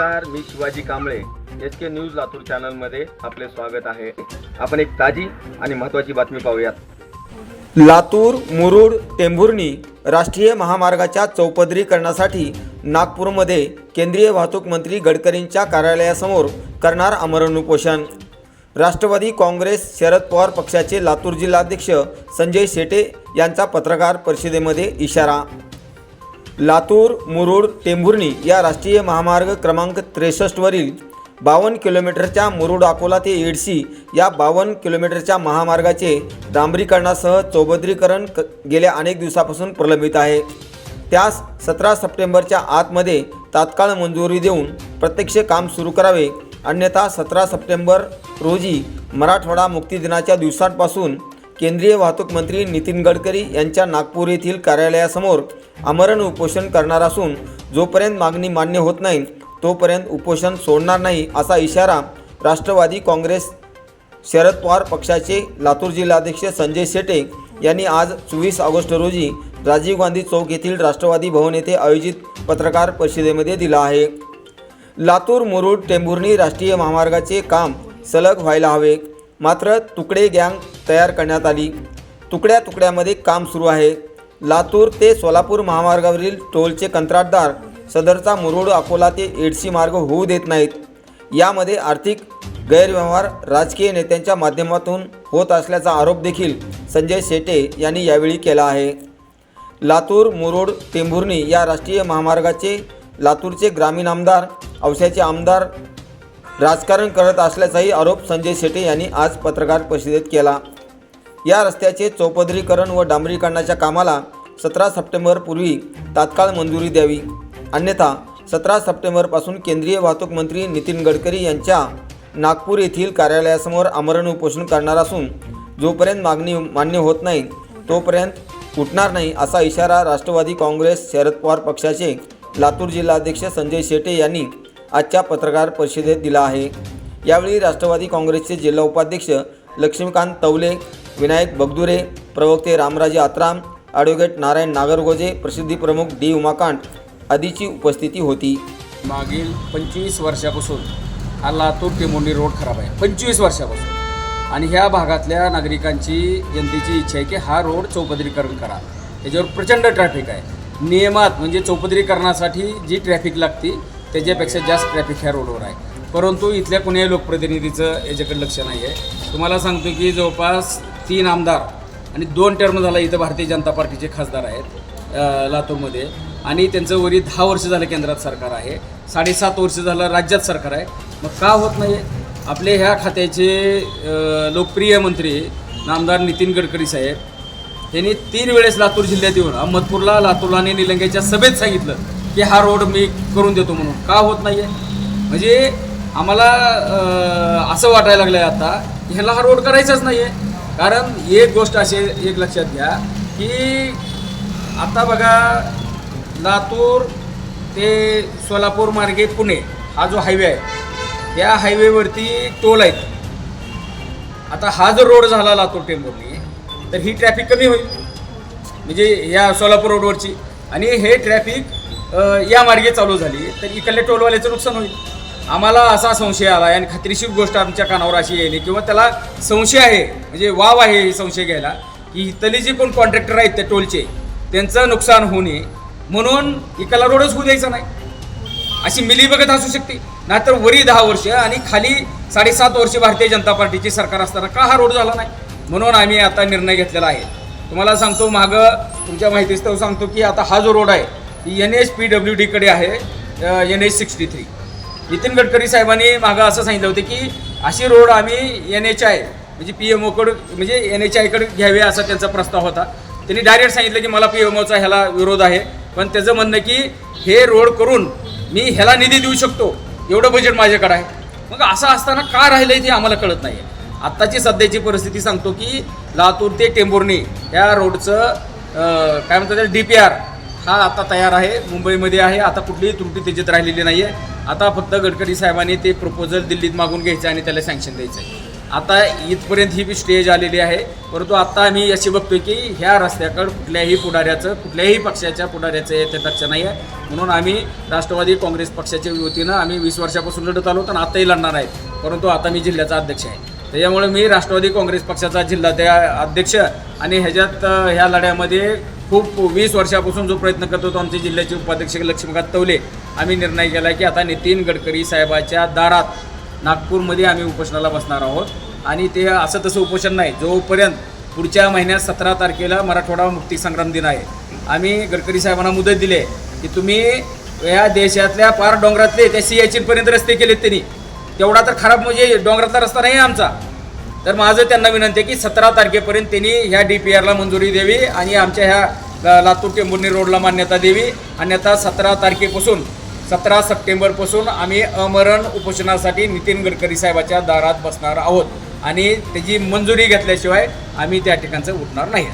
Shivaji Kamble S K news Latur चॅनलमध्ये आपले स्वागत आहे. आपण एक ताजी आणि महत्त्वाची बातमी पाहूयात. लातूर मुरुड टेंभुर्णी राष्ट्रीय महामार्गाच्या चौपदरीकरणासाठी नागपूरमध्ये केंद्रीय वाहतूक मंत्री गडकरींच्या कार्यालयासमोर करणार आमरण उपोषण. राष्ट्रवादी काँग्रेस शरद पवार पक्षाचे लातूर जिल्हाध्यक्ष संजय शेटे यांचा पत्रकार परिषदेमध्ये इशारा. लातूर मुरुड टेंभुर्णी या राष्ट्रीय महामार्ग क्रमांक त्रेसष्टवरील बावन्न किलोमीटरच्या मुरुड अकोला ते एडसी या बावन्न किलोमीटरच्या महामार्गाचे डांबरीकरणासह चौबद्रीकरण क गेल्या अनेक दिवसापासून प्रलंबित आहे. त्यास सतरा सप्टेंबरच्या आतमध्ये तात्काळ मंजुरी देऊन प्रत्यक्ष काम सुरू करावे. अन्यथा सतरा सप्टेंबर रोजी मराठवाडा मुक्तीदिनाच्या दिवसांपासून केंद्रीय वाहतूक मंत्री नितीन गडकरी यांच्या नागपूर येथील कार्यालयासमोर आमरण उपोषण करणार असून जोपर्यंत मागणी मान्य होत नाही तोपर्यंत उपोषण सोडणार नाही असा इशारा राष्ट्रवादी काँग्रेस शरद पवार पक्षाचे लातूर जिल्हाध्यक्ष संजय शेटे यांनी आज चोवीस ऑगस्ट रोजी राजीव गांधी चौक येथील राष्ट्रवादी भवन येथे आयोजित पत्रकार परिषदेमध्ये दिला आहे. लातूर मुरुड टेंभुर्णी राष्ट्रीय महामार्गाचे काम सलग व्हायला हवे. मात्र तुकडे गँग तयार करण्यात आली. तुकड्या तुकड्यामध्ये काम सुरू आहे. लातूर ते सोलापूर महामार्गावरील टोलचे कंत्राटदार सदरचा मुरुड अकोला ते एडसी मार्ग होऊ देत नाहीत. यामध्ये आर्थिक गैरव्यवहार राजकीय नेत्यांच्या माध्यमातून होत असल्याचा आरोप देखील संजय शेटे यांनी यावेळी केला आहे. लातूर मुरुड टेंभुर्णी या राष्ट्रीय महामार्गाचे लातूरचे ग्रामीण आमदार औशाचे आमदार राजकारण करत असल्याचाही आरोप संजय शेटे यांनी आज पत्रकार परिषदेत केला. या रस्त्याचे चौपदरीकरण व डांबरीकरणाच्या कामाला सतरा सप्टेंबरपूर्वी तात्काळ मंजुरी द्यावी. अन्यथा सतरा सप्टेंबरपासून केंद्रीय वाहतूक मंत्री नितीन गडकरी यांच्या नागपूर येथील कार्यालयासमोर आमरण उपोषण करणार असून जोपर्यंत मागणी मान्य होत नाही तोपर्यंत उठणार नाही असा इशारा राष्ट्रवादी काँग्रेस शरद पवार पक्षाचे लातूर जिल्हाध्यक्ष संजय शेटे यांनी आजच्या पत्रकार परिषदेत दिला आहे. यावेळी राष्ट्रवादी काँग्रेसचे जिल्हा उपाध्यक्ष लक्ष्मीकांत तवले विनायक बगदुरे प्रवक्ते रामराजे आत्राम ॲडव्होकेट नारायण नागरगोजे प्रसिद्धी प्रमुख डी उमाकांत आदीची उपस्थिती होती. मागील पंचवीस वर्षापासून हा लातूर टेमोंडी रोड खराब आहे. पंचवीस वर्षापासून. आणि ह्या भागातल्या नागरिकांची जनतेची इच्छा आहे की हा रोड चौपदरीकरण करा. त्याच्यावर प्रचंड ट्रॅफिक आहे. नियमात म्हणजे चौपदरीकरणासाठी जी ट्रॅफिक लागते त्याच्यापेक्षा जास्त ट्रॅफिक ह्या रोडवर आहे. परंतु इथल्या कुणीही लोकप्रतिनिधीचं याच्याकडे लक्ष नाही आहे तुम्हाला सांगतो की जवळपास तीन आमदार आणि दोन टर्म झाला इथं भारतीय जनता पार्टीचे खासदार आहेत लातूरमध्ये. आणि त्यांचं वरी दहा वर्ष झालं केंद्रात सरकार आहे. साडेसात वर्ष झालं राज्यात सरकार आहे. मग का होत नाही? आपले ह्या खात्याचे लोकप्रिय मंत्री नामदार नितीन गडकरी साहेब यांनी तीन वेळेस लातूर जिल्ह्यात येऊन अहमदपूरला लातूरला आणि निलंग्याच्या सभेत सांगितलं की हा रोड मी करून देतो म्हणून. का होत नाही आहे म्हणजे आम्हाला असं वाटायला लागलं आहे आता ह्याला हा रोड करायचाच नाही आहे कारण एक गोष्ट अशी एक लक्षात घ्या की आता बघा लातूर ते सोलापूर मार्गे पुणे हा जो हायवे आहे त्या हायवेवरती टोल आहेत. आता हा जर रोड झाला लातूर टेंभुर्णी तर ही ट्रॅफिक कमी होईल. म्हणजे या सोलापूर रोडवरची आणि हे ट्रॅफिक या मार्गे चालू झाली तर इकडल्या टोलवाल्याचं नुकसान होईल. आम्हाला असा संशय आला आणि खात्रीशीर गोष्ट आमच्या कानावर अशी यायली किंवा त्याला संशय आहे म्हणजे वाव आहे हे संशय घ्यायला की इथले जे कोण कॉन्ट्रॅक्टर आहेत त्या टोलचे त्यांचं नुकसान होऊ नये. म्हणून इकाला रोडच होऊ द्यायचा नाही. अशी मिली बघत असू शकते. नाहीतर वरी दहा वर्ष आणि खाली साडेसात वर्ष भारतीय जनता पार्टीची सरकार असताना का हा रोड झाला नाही? म्हणून आम्ही आता निर्णय घेतलेला आहे. तुम्हाला सांगतो मागं तुमच्या माहितीस्तव सांगतो की आता हा जो रोड आहे एन एच पी डब्ल्यू डीकडे आहे N H sixty three Nitin Gadkari साहेबांनी मागं असं सांगितलं होतं की अशी रोड आम्ही एन एच आय म्हणजे पी एम ओकडं म्हणजे एन एच आयकडे घ्यावे असा त्यांचा प्रस्ताव होता. त्यांनी डायरेक्ट सांगितलं की मला पी एम ओचा ह्याला विरोध आहे. पण त्याचं म्हणणं की हे रोड करून मी ह्याला निधी देऊ शकतो. एवढं बजेट माझ्याकडे आहे. मग असं असताना का राहिलं आहे ते आम्हाला कळत नाही आत्ताची सध्याची परिस्थिती सांगतो की लातूर ते टेंभुर्णी या रोडचं काय म्हणतात डी पी आर हा आता तयार आहे. मुंबईमध्ये आहे. आता कुठलीही त्रुटी त्याच्यात राहिलेली नाही आहे आता फक्त गडकरी साहेबांनी ते प्रपोजल दिल्लीत मागून घ्यायचं आणि त्याला सँक्शन द्यायचं आहे आता इथपर्यंत ही स्टेज आलेली आहे. परंतु आता आम्ही अशी बघतोय की ह्या रस्त्याकडं कुठल्याही पुढाऱ्याचं कुठल्याही पक्षाच्या पुढाऱ्याचं येथे लक्ष नाही आहे म्हणून आम्ही राष्ट्रवादी काँग्रेस पक्षाच्या वतीनं आम्ही वीस वर्षापासून लढत आलो तर आताही लढणार आहेत परंतु आता मी जिल्ह्याचा अध्यक्ष आहे. त्याच्यामुळे मी राष्ट्रवादी काँग्रेस पक्षाचा जिल्हा अध्यक्ष आणि ह्याच्यात ह्या लढ्यामध्ये खूप वीस वर्षापासून जो प्रयत्न करतो तो आमचे जिल्ह्याचे उपाध्यक्ष लक्ष्मीकांत तवले. आम्ही निर्णय केला की आता नितीन गडकरी साहेबाच्या दारात नागपूरमध्ये आम्ही उपोषणाला बसणार आहोत. आणि ते असं तसं उपोषण नाही जोपर्यंत पुढच्या महिन्यात सतरा तारखेला मराठवाडा मुक्ती संग्राम दिन आहे. आम्ही गडकरी साहेबांना मुदत दिले की तुम्ही या देशातल्या पार डोंगरातले त्या सियाचीनपर्यंत रस्ते केलेत त्यांनी. तेवढा तर खराब म्हणजे डोंगरातला रस्ता नाही आहे आमचा. तर माझं त्यांना विनंती आहे की सतरा तारखेपर्यंत त्यांनी ह्या डी पी आरला मंजुरी द्यावी आणि आमच्या ह्या लातूर टेंबुर्णी रोडला मान्यता द्यावी. अन्यथा सतरा तारखेपासून सतरा सप्टेंबरपासून आम्ही अमरण उपोषणासाठी नितीन गडकरी साहेबाच्या दारात बसणार आहोत. आणि त्याची मंजुरी घेतल्याशिवाय आम्ही त्या ठिकाणचं उठणार नाही.